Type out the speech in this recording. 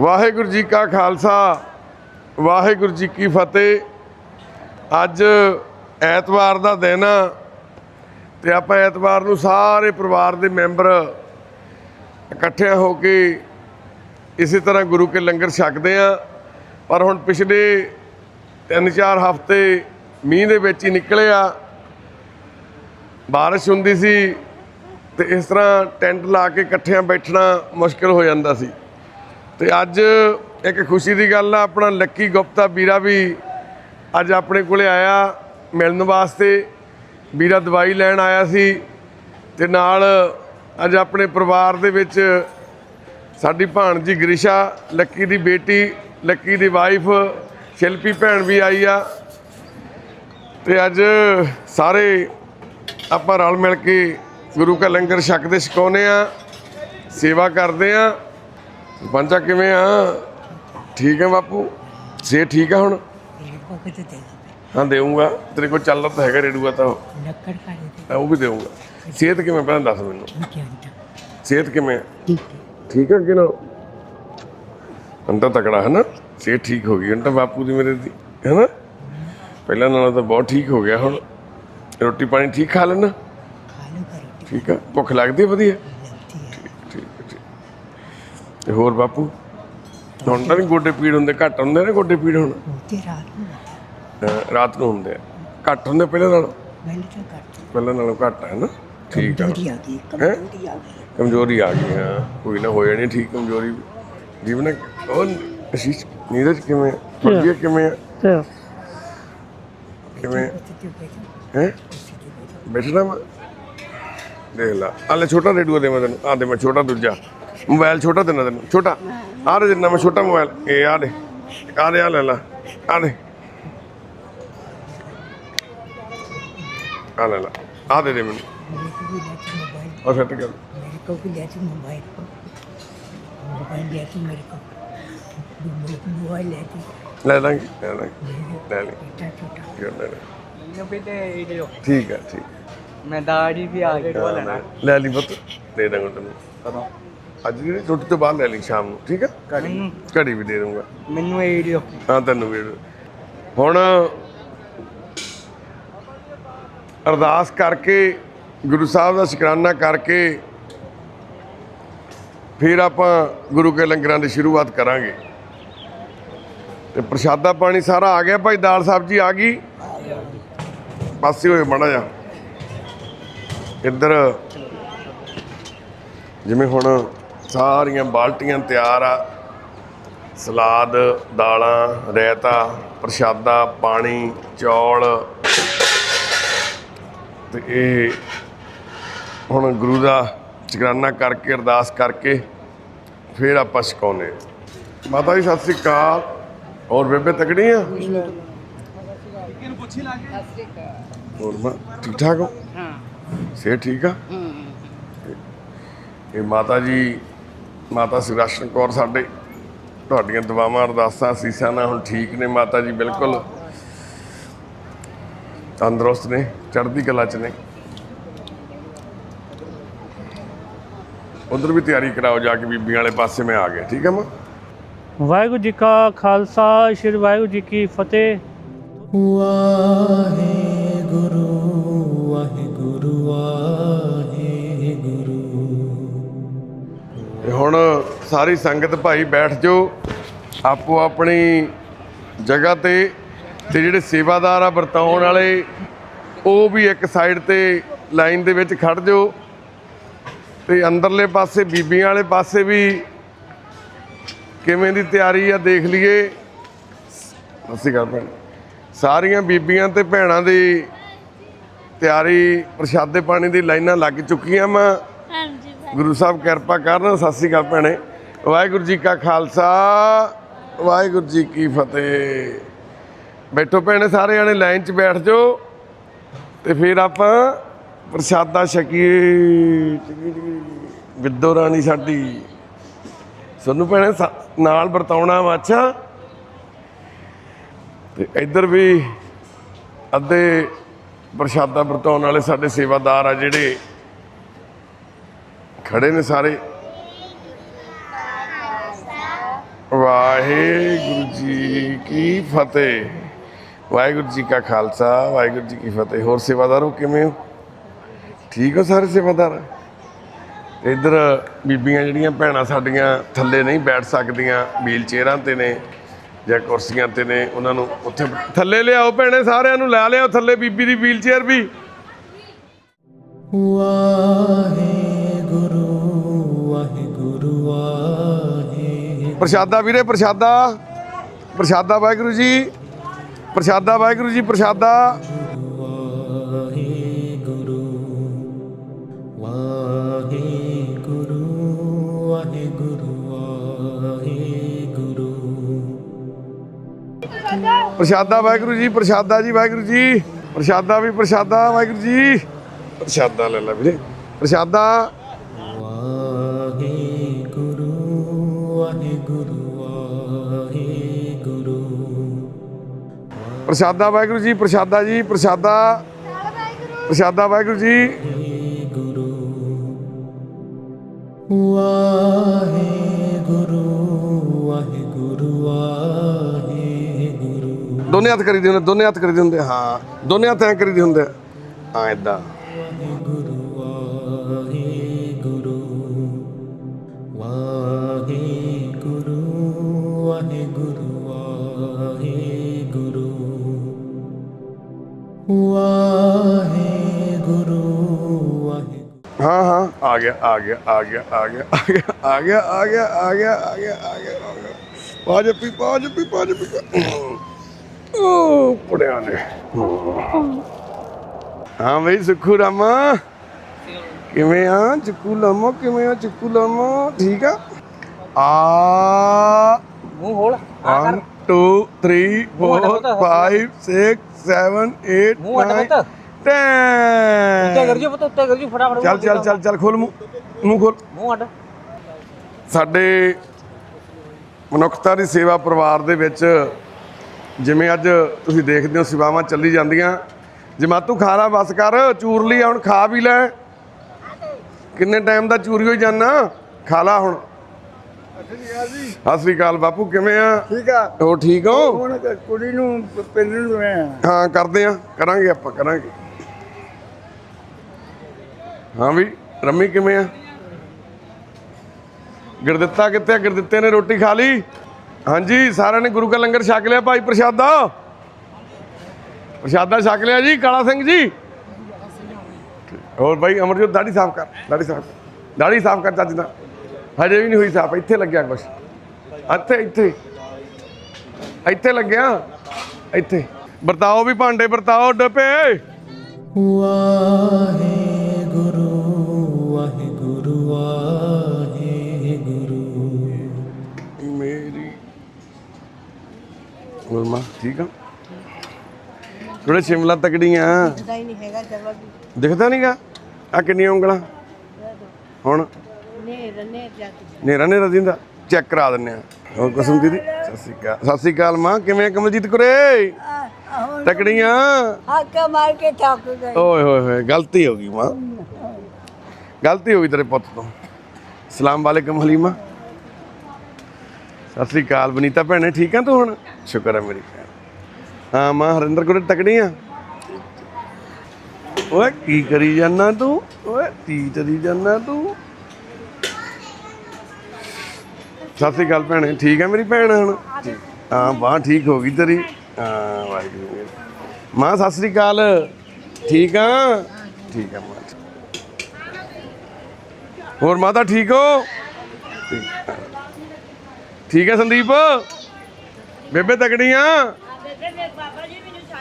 ਵਾਹਿਗੁਰੂ ਜੀ ਕਾ ਖਾਲਸਾ, ਵਾਹਿਗੁਰੂ ਜੀ ਕੀ ਫਤਿਹ। ਅੱਜ ਐਤਵਾਰ ਦਾ ਦਿਨ ਆ ਤੇ ਆਪਾਂ ਐਤਵਾਰ ਨੂੰ ਸਾਰੇ ਪਰਿਵਾਰ ਦੇ ਮੈਂਬਰ ਇਕੱਠੇ ਹੋ ਕੇ ਇਸੇ ਤਰ੍ਹਾਂ ਗੁਰੂ ਕੇ ਲੰਗਰ ਛਕਦੇ ਆ। ਪਰ ਹੁਣ ਪਿਛਲੇ 3-4 ਹਫ਼ਤੇ ਮੀਂਹ ਦੇ ਵਿੱਚ ਹੀ ਨਿਕਲੇ ਆ। ਬਾਰਿਸ਼ ਹੁੰਦੀ ਸੀ ਤੇ ਇਸ ਤਰ੍ਹਾਂ ਟੈਂਟ ਲਾ ਕੇ ਇਕੱਠਿਆਂ ਬੈਠਣਾ ਮੁਸ਼ਕਲ ਹੋ ਜਾਂਦਾ ਸੀ। ਤੇ ਅੱਜ ਇੱਕ ਖੁਸ਼ੀ ਦੀ ਗੱਲ ਆ, ਆਪਣਾ ਲੱਕੀ ਗੁਪਤਾ ਵੀਰਾ ਵੀ ਅੱਜ ਆਪਣੇ ਕੋਲੇ ਆਇਆ ਮਿਲਣ ਵਾਸਤੇ। ਵੀਰਾ ਦਵਾਈ ਲੈਣ ਆਇਆ ਸੀ ਤੇ ਨਾਲ ਅੱਜ ਆਪਣੇ ਪਰਿਵਾਰ ਦੇ ਵਿੱਚ ਸਾਡੀ ਭਾਣਜੀ ਗ੍ਰਿਸ਼ਾ, ਲੱਕੀ ਦੀ ਬੇਟੀ, ਲੱਕੀ ਦੀ ਵਾਈਫ ਸ਼ਿਲਪੀ ਭੈਣ ਵੀ ਆਈ ਆ। ਤੇ ਅੱਜ ਸਾਰੇ ਆਪਾਂ ਰਲ ਮਿਲ ਕੇ ਗੁਰੂ ਕਾ ਲੰਗਰ ਛਕਦੇ, ਛਕਾਉਂਦੇ ਆ, ਸੇਵਾ ਕਰਦੇ ਆ। ਪੰਚਾ ਕਿਵੇਂ ਆ ਠੀਕ ਹੈ ਬਾਪੂ ਸੇ ਠੀਕ ਆ ਹੁਣ रेडुआ को तो देगा ਹਾਂ ਦੇਊਂਗਾ ਤੇਰੇ ਕੋਲ ਚੱਲਦਾ ਤਾਂ ਹੈਗਾ ਰੇਡੂਆ ਤਾਂ ਉਹ। लक्कड़ का देते ਤਾਂ ਉਹ ਵੀ ਦੇਊਂਗਾ ਸਿਹਤ ਕਿਵੇਂ ਪਹਿਲਾਂ ਦੱਸ ਮੈਨੂੰ ठीक है अंटा ਸਿਹਤ ਕਿਵੇਂ ਆ? ठीक है ਠੀਕ ਹੈ ਕਿ ਨਾ ਅੰਤਾ ਤਕੜਾ ਹੈ ਨਾ ਸਿਹਤ ਠੀਕ ਹੋ ਗਈ ਅੰਤਾ ਬਾਪੂ ਦੀ ਮੇਰੇ ਦੀ ਹੈ ਨਾ ਪਹਿਲਾਂ ਨਾਲੋਂ ਤਾਂ ਬਹੁਤ ਠੀਕ ਹੋ ਗਿਆ ਹੁਣ ਰੋਟੀ ਪਾਣੀ ਠੀਕ ਖਾ ਲੈਣਾ खा लो का रोटी ਠੀਕ ਆ ਭੁੱਖ ਲੱਗਦੀ ਹੈ ਵਧੀਆ ਤੇ ਹੋਰ ਬਾਪੂ? ਹੁਣ ਤਾਂ ਨਹੀਂ ਗੋਡੇ ਪੀੜ ਹੁੰਦੇ ਘੱਟ ਹੁੰਦੇ ਨੇ ਗੋਡੇ ਪੀੜ ਹੁਣ? ਰਾਤ ਨੂੰ ਹੁੰਦੇ ਘੱਟ ਹੁੰਦੇ ਪਹਿਲਾਂ ਨਾਲੋਂ? ਮੈਨੂੰ ਨਾਲੋਂ ਘੱਟ ਹੈ ਨਾ? ਠੀਕ ਆ। ਕਮਜ਼ੋਰੀ ਆ ਗਈ ਕਮਜ਼ੋਰੀ ਆ ਗਈ। ਹਾਂ। ਕੋਈ ਨਾ ਹੋ ਜਾਣੀ ਠੀਕ ਕਮਜ਼ੋਰੀ। ਜੀਵਨ ਉਹ ਅਸ਼ੀਸ਼ ਨੀਰਜ ਕਿਵੇਂ ਵਧੀਆ ਕਿਵੇਂ ਆ? ਚਲੋ ਕਿਵੇਂ? ਉੱਥੇ ਕਿਉਂ ਹੈ? ਬੈਠਣਾ ਵਾ? ਦੇਖ ਲਾ। ਆਲੇ ਛੋਟਾ ਰੇਡੂਆ ਦੇ ਮੈਂ ਤੈਨੂੰ ਆ ਮੈਂ ਛੋਟਾ ਦੂਜਾ। ਮੋਬਾਈਲ ਛੋਟਾ ਦੇਣਾ ਤੈਨੂੰ ਛੋਟਾ। ਆ ਦੇ ਜਿੰਨਾ ਮੈਂ ਛੋਟਾ ਮੋਬਾਈਲ। ਇਹ ਆ ਦੇ ਆ ਦੇ ਆ ਲੈ ਲੈ ਆ ਦੇ। ਆ ਲੈ ਲੈ ਆ ਦੇ ਦੇ ਮੈਨੂੰ। ਆ ਸੈੱਟ ਕਰ। ਮੇਰੇ ਕੋਲ ਵੀ ਲੈ ਤੂੰ ਮੋਬਾਈਲ ਮੋਬਾਈਲ ਲੈ ਤੂੰ ਮੇਰੇ ਕੋਲ ਮੋਬਾਈਲ ਲੈ ਤੂੰ ਲੈ ਲਾਂਗੇ ਲੈ ਲਾਂਗੇ ਲੈ ਲੈ। ਛੋਟਾ ਲੈ ਲੈ? ਬੇਟੇ ਇਹ ਲਿਓ ਠੀਕ ਹੈ ਠੀਕ ਮੈਂ ਦਾੜੀ ਵੀ ਆ ਕੇ ਲੈ ਲੈਣਾ ਲੈ ਲਈ ਬਤ ਦੇ ਦਾਂਗਾ ਤੈਨੂੰ। ਕਦੋਂ? ਅੱਜ ਜਿਹੜੀ ਰੋਟੀ ਤੋਂ ਬਾਅਦ ਲੈ ਲਈ ਸ਼ਾਮ ਨੂੰ ਠੀਕ ਹੈ? ਮੈਨੂੰ ਘੜੀ ਵੀ ਦੇ ਦੂੰਗਾ ਮੈਨੂੰ ਇਹ ਦਿਓ। ਹਾਂ ਤੈਨੂੰ ਵੀ ਹੁਣ ਅਰਦਾਸ ਕਰਕੇ ਗੁਰੂ ਸਾਹਿਬ ਦਾ ਸ਼ੁਕਰਾਨਾ ਕਰਕੇ ਫਿਰ ਆਪਾਂ ਗੁਰੂ ਕੇ ਲੰਗਰਾਂ ਦੀ ਸ਼ੁਰੂਆਤ ਕਰਾਂਗੇ। ਤੇ ਪ੍ਰਸ਼ਾਦਾ ਪਾਣੀ ਸਾਰਾ ਆ ਗਿਆ ਭਾਈ ਦਾਲ ਸਬਜ਼ੀ ਆ ਗਈ। ਪਾਸੇ ਹੋਏ ਮਾੜਾ ਜਾ ਇੱਧਰ ਜਿਵੇਂ ਹੁਣ ਸਾਰੀਆਂ ਬਾਲਟੀਆਂ ਤਿਆਰ ਆ। ਸਲਾਦ ਦਾਲਾਂ ਰਾਇਤਾ ਪ੍ਰਸ਼ਾਦਾ ਪਾਣੀ ਚੌਲ। ਤੇ ਇਹ ਹੁਣ ਗੁਰੂ ਦਾ ਸ਼ੁਕਰਾਨਾ ਕਰਕੇ ਅਰਦਾਸ ਕਰਕੇ ਫਿਰ ਆਪਾਂ ਛਕਾਉਂਦੇ ਹਾਂ। ਮਾਤਾ ਜੀ ਸਤਿ ਸ੍ਰੀ ਅਕਾਲ। ਹੋਰ ਬੇਬੇ ਤਕੜੀ ਆ? ਹੋਰ ਮਾਂ ਠੀਕ ਠਾਕ ਹੋ? हाँ ਸੇ ਠੀਕ ਆ? ਇਹ ਮਾਤਾ ਜੀ ਮਾਤਾ ਸੁਰਾਸ਼ਨ ਕੌਰ ਸਾਡੇ ਤੁਹਾਡੀਆਂ ਦੁਆਵਾਂ ਅਰਦਾਸਾਂ ਸੀਸਾਂ ਨਾਲ ਹੁਣ ਠੀਕ ਨੇ ਮਾਤਾ ਜੀ ਬਿਲਕੁਲ। ਤੰਦਰੁਸਤ ਨੇ ਚੜ੍ਹਦੀ ਕਲਾ ਚ ਨੇ। ਉਧਰ ਵੀ ਤਿਆਰੀ ਕਰਾਓ ਜਾ ਕੇ ਬੀਬੀਆਂ ਵਾਲੇ ਪਾਸੇ ਮੈਂ ਆ ਗਿਆ ਠੀਕ ਹੈ ਮਾਂ? ਵਾਹਿਗੁਰੂ ਜੀ ਕਾ ਖਾਲਸਾ ਸ੍ਰੀ ਵਾਹਿਗੁਰੂ ਜੀ ਕੀ ਫਤਿਹ। ਵਾਹਿਗੁਰੂ ਵਾਹਿਗੁਰੂ ਵਾਹਿਗੁਰੂ। ਤੇ ਹੁਣ ਸਾਰੀ ਸੰਗਤ ਭਾਈ ਬੈਠ ਜਾਓ। ਆਪੋ ਆਪਣੀ ਜਗ੍ਹਾ ਤੇ ਤੇ ਜਿਹੜੇ ਸੇਵਾਦਾਰ ਆ ਵਰਤਾਉਣ ਵਾਲੇ, ਉਹ ਵੀ ਇੱਕ ਸਾਈਡ ਤੇ ਲਾਈਨ ਦੇ ਵਿੱਚ ਖੜ ਜਾਓ। ਤੇ ਅੰਦਰਲੇ ਪਾਸੇ, ਬੀਬੀਆਂ ਵਾਲੇ ਪਾਸੇ ਵੀ ਕਿਵੇਂ ਦੀ ਤਿਆਰੀ ਆ ਦੇਖ ਲਈਏ। ਅਸੀਂ ਕਰ ਭੈਣ। ਸਾਰੀਆਂ ਬੀਬੀਆਂ ਤੇ ਭੈਣਾਂ ਦੀ ਤਿਆਰੀ, ਪ੍ਰਸ਼ਾਦੇ ਪਾਣੀ ਦੀ ਲਾਈਨਾਂ ਲੱਗ ਚੁੱਕੀਆਂ ਮੈਂ ਗੁਰੂ ਸਾਹਿਬ ਕਿਰਪਾ ਕਰਨ, ਸਤਿ ਸ੍ਰੀ ਅਕਾਲ ਭੈਣੇ। ਵਾਹਿਗੁਰੂ ਜੀ ਕਾ ਖਾਲਸਾ, ਵਾਹਿਗੁਰੂ ਜੀ ਕੀ ਫਤਿਹ। ਬੈਠੋ ਭੈਣੇ, ਸਾਰੇ ਜਣੇ ਲਾਈਨ 'ਚ ਬੈਠ ਜਾਓ। ਤੇ ਫਿਰ ਆਪਾਂ ਪ੍ਰਸ਼ਾਦਾ ਛਕੀਏ। ਵਿਦੋ ਰਾਣੀ ਸਾਡੀ। ਸਾਨੂੰ ਭੈਣੇ, ਸਾ- ਨਾਲ ਵਰਤਾਉਣਾ ਵਾ ਤੇ ਇੱਧਰ ਵੀ ਅੱਧੇ ਪ੍ਰਸ਼ਾਦਾ ਵਰਤਾਉਣ ਵਾਲੇ ਸਾਡੇ ਸੇਵਾਦਾਰ ਆ ਜਿਹੜੇ ਖੜੇ ਨੇ ਸਾਰੇ। ਵਾਹਿਗੁਰੂ ਜੀ ਕੀ ਫਤਿਹ। ਵਾਹਿਗੁਰੂ ਜੀ ਕਾ ਖਾਲਸਾ, ਵਾਹਿਗੁਰੂ ਜੀ ਕੀ ਫਤਿਹ। ਹੋਰ ਸੇਵਾਦਾਰੋ ਕਿਵੇਂ ਹੋ? ਠੀਕ ਹੋ ਸਾਰੇ ਸੇਵਾਦਾਰ? ਇੱਧਰ ਬੀਬੀਆਂ ਜਿਹੜੀਆਂ ਭੈਣਾਂ ਸਾਡੀਆਂ ਥੱਲੇ ਨਹੀਂ ਬੈਠ ਸਕਦੀਆਂ, ਵੀਲ ਚੇਅਰਾਂ ਤੇ ਨੇ ਜਾਂ ਕੁਰਸੀਆਂ ਤੇ ਨੇ, ਉਹਨਾਂ ਨੂੰ ਉੱਥੇ ਥੱਲੇ ਲਿਆਓ ਭੈਣੇ, ਸਾਰਿਆਂ ਨੂੰ ਲੈ ਲਿਆਓ ਥੱਲੇ ਬੀਬੀ ਦੀ ਵੀਲ ਚੇਅਰ ਵੀ। ਵਾਹਿਗੁਰੂ। ਵਾਹਿਗੁਰੂ ਵਾਹਿਗੁਰੂ ਪ੍ਰਸ਼ਾਦਾ ਵੀਰੇ ਪ੍ਰਸ਼ਾਦਾ। ਪ੍ਰਸ਼ਾਦਾ ਵਾਹਿਗੁਰੂ ਜੀ। ਪ੍ਰਸ਼ਾਦਾ ਵਾਹਿਗੁਰੂ ਜੀ ਪ੍ਰਸ਼ਾਦਾ। ਪ੍ਰਸ਼ਾਦਾ ਵਾਹਿਗੁਰੂ ਜੀ ਪ੍ਰਸ਼ਾਦਾ ਜੀ ਵਾਹਿਗੁਰੂ ਜੀ। ਪ੍ਰਸ਼ਾਦਾ ਵੀ ਪ੍ਰਸ਼ਾਦਾ ਵਾਹਿਗੁਰੂ ਜੀ। ਪ੍ਰਸ਼ਾਦਾ ਲੈ ਲੈ ਵੀਰੇ। ਪ੍ਰਸ਼ਾਦਾ ਪ੍ਰਸ਼ਾਦਾ ਵਾਹਿਗੁਰੂ ਜੀ ਪ੍ਰਸ਼ਾਦਾ ਜੀ ਪ੍ਰਸ਼ਾਦਾ। ਪ੍ਰਸ਼ਾਦਾ ਵਾਹਿਗੁਰੂ ਜੀ। ਵਾਹਿਗੁਰੂ। ਵਾਹਿਗੁਰੂ ਵਾਹਿਗੁਰੂ ਦੋਨੇ ਹੱਥ ਕਰੀਦੇ ਹੁੰਦੇ ਦੋਨੇ ਹੱਥ ਕਰੀਦੇ ਹੁੰਦੇ ਹਾਂ। ਦੋਨੇ ਹੱਥ ਐ ਕਰੀਦੇ ਹੁੰਦੇ। ਵਾਹਿਗੁਰੂ ਵਾਹਿਗੁਰੂ। ਗਿਆ ਆ ਗਿਆ ਆ ਗਿਆ ਆ ਗਿਆ ਆ ਗਿਆ ਆ ਗਿਆ ਆ ਗਿਆ ਆ ਗਿਆ ਆ ਗਿਆ ਆ ਗਿਆ ਆ ਗਿਆ ਪਾ ਜੱਪੀ ਪਾ ਜੱਪੀ ਪਾ ਜੱਪੀ ਓ ਪੜਿਆ ਨੇ ਹਾਂ ਬਈ ਸੁਖੂ ਰਾਮਾ ਕਿਵੇਂ ਆ ਚੁੱਕੂ ਲਾਮੋ ਕਿਵੇਂ ਆ ਚੁੱਕੂ ਲਾਮੋ ਠੀਕ ਆ ਆ ਮੂੰਹ ਖੋਲ 1 2 3 4 5 6 7 8 ਮੂੰਹ ਅੱਡ 9 ਪੁੱਤ। 10 ਉੱਤੇ ਕਰ ਜੋ ਪੁੱਤ ਉੱਤੇ ਕਰ ਜੋ ਫਟਾਫਟ ਚੱਲ ਚੱਲ ਚੱਲ ਚੱਲ ਖੋਲ ਮੂੰਹ। ਮੂੰਹ ਖੋਲ। ਮੂੰਹ ਅੱਡ ਸਾਡੇ ਮਨੁੱਖਤਾ ਦੀ ਸੇਵਾ ਪਰਿਵਾਰ ਦੇ ਵਿੱਚ ਜਿਵੇਂ ਅੱਜ ਤੁਸੀਂ ਦੇਖਦੇ ਹੋ ਸੇਵਾਵਾਂ ਚੱਲੀ ਜਾਂਦੀਆਂ। ਜਮਾਤੂ ਖਾ ਲਾ ਬਸ ਕਰ ਚੂਰ ਲਈ ਹੁਣ ਖਾ ਵੀ ਲੈ। ਕਿੰਨੇ ਟਾਈਮ ਦਾ ਚੂਰੀ ਹੋਈ ਜਾਣਾ ਖਾ ਲਾ ਹੁਣ। ਸਤਿ ਸ੍ਰੀ ਅਕਾਲ ਬਾਪੂ ਕਿਵੇਂ ਆ? ਠੀਕ ਆ। ਹੋ ਠੀਕ ਹੋ? ਹੁਣ ਕੁੜੀ ਨੂੰ ਪਿੰਡ ਨੂੰ ਮੈਂ ਹਾਂ ਕਰਦੇ ਆ। ਕਰਾਂਗੇ ਆਪਾਂ ਕਰਾਂਗੇ। ਹਾਂ ਵੀ, ਰੰਮੀ ਕਿਵੇਂ ਆ? ਗੁਰਦਿੱਤਾ ਕਿੱਥੇ ਆ? ਗੁਰਦਿੱਤੇ ਨੇ ਰੋਟੀ ਖਾ ਲਈ? ਹਾਂਜੀ, ਸਾਰਿਆਂ ਨੇ ਗੁਰੂ ਕਾ ਲੰਗਰ ਛਕ ਲਿਆ ਭਾਈ ਪ੍ਰਸ਼ਾਦਾ। ਪ੍ਰਸ਼ਾਦਾ ਛਕ ਲਿਆ ਜੀ, ਕਾਲਾ ਸਿੰਘ ਜੀ। ਹੋਰ ਭਾਈ ਅਮਰਜੋਤ ਦਾੜੀ ਸਾਫ਼ ਕਰ ਦਾੜੀ ਸਾਫ਼ ਦਾੜੀ ਸਾਫ਼ ਕਰ ਚੱਜ ਦਾ। ਹਜੇ ਵੀ ਨਹੀਂ ਹੋਈ ਸਾਫ਼, ਇੱਥੇ ਲੱਗਿਆ ਕੁਛ। ਇੱਥੇ ਇੱਥੇ। ਇੱਥੇ ਲੱਗਿਆ। ਇੱਥੇ। ਵਰਤਾਓ ਵੀ ਭਾਂਡੇ, ਵਰਤਾਓ ਡੱਪੇ ਵਾਹਿਗੁਰੂ ਵਾਹਿਗੁਰੂ ਵਾਹਿਗੁਰੂ। ਮੇਰੀ? ਗੁਰਮਾ ਠੀਕ ਆ? ਥੋੜੇ ਸ਼ਿਮਲਾ ਤਕੜੀਆਂ? ਪਤਾ ਹੀ ਨਹੀਂ ਹੈਗਾ ਚਲੋ ਜੀ ਦਿਖਦਾ ਨਹੀਂਗਾ ਆ ਕਿੰਨੀਆਂ ਉਂਗਲਾਂ? ਹੁਣ? ਨੇਰ ਨੇਰ ਨੇਰਾ ਨੇਰਾ ਦਿੰਦਾ। ਚੈੱਕ ਕਰਾ ਦਿੰਨੇ ਆ ਹੋਰ ਕੁਸਮ ਦੀਦੀ ਸਤਿ ਸ਼੍ਰੀ ਅਕਾਲ। ਸਤਿ ਸ਼੍ਰੀ ਅਕਾਲ ਮਾਂ ਕਿਵੇਂ ਕਮਲਜੀਤ ਕੁਰੇ? ਤਕੜੀਆਂ? ਹੱਕ ਮਾਰ ਕੇ ਥੱਕ ਗਏ। ਓਏ ਹੋਏ ਹੋਏ ਗਲਤੀ ਹੋ ਗਈ ਮਾਂ। ਗਲਤੀ ਹੋ ਗਈ ਤੇਰੇ ਪੁੱਤ ਤੋਂ। ਸਲਾਮ ਵਾਲੇਕਮ ਹਲੀਮਾ। ਸਤਿ ਸ੍ਰੀ ਅਕਾਲ ਬਨੀਤਾ ਭੈਣੇ, ਠੀਕ ਆ ਤੂੰ ਹੁਣ? ਸ਼ੁਕਰ ਹੈ ਮੇਰੀ ਭੈਣ। ਹਾਂ, ਮਾਂ ਹਰਿੰਦਰ ਕੋਲੇ ਤਕੜੀ ਆ। ਓਏ, ਕੀ ਕਰੀ ਜਾਂਦਾ ਤੂੰ? ਓਏ, ਕੀ ਚਰੀ ਜਾਂਦਾ ਤੂੰ? ਸਤਿ ਸ੍ਰੀ ਅਕਾਲ ਭੈਣੇ, ਠੀਕ ਆ ਮੇਰੀ ਭੈਣ ਹੁਣ? ਹਾਂ ਬਾਹ ਠੀਕ ਹੋ ਗਈ ਤੇਰੀ। ਹਾਂ, ਵਾਹਿਗੁਰੂ। ਮਾਂ, ਸਤਿ ਸ੍ਰੀ ਅਕਾਲ। ਠੀਕ ਆ? ਠੀਕ ਆ ਮਾਂ। ਹੋਰ ਮਾਤਾ ਠੀਕ ਹੋ? ਠੀਕ ਹੈ ਸੰਦੀਪ? ਬੇਬੇ ਤਕੜੀਆਂ ਬੇਬੇ ਮੇਰੇ ਪਾਪਾ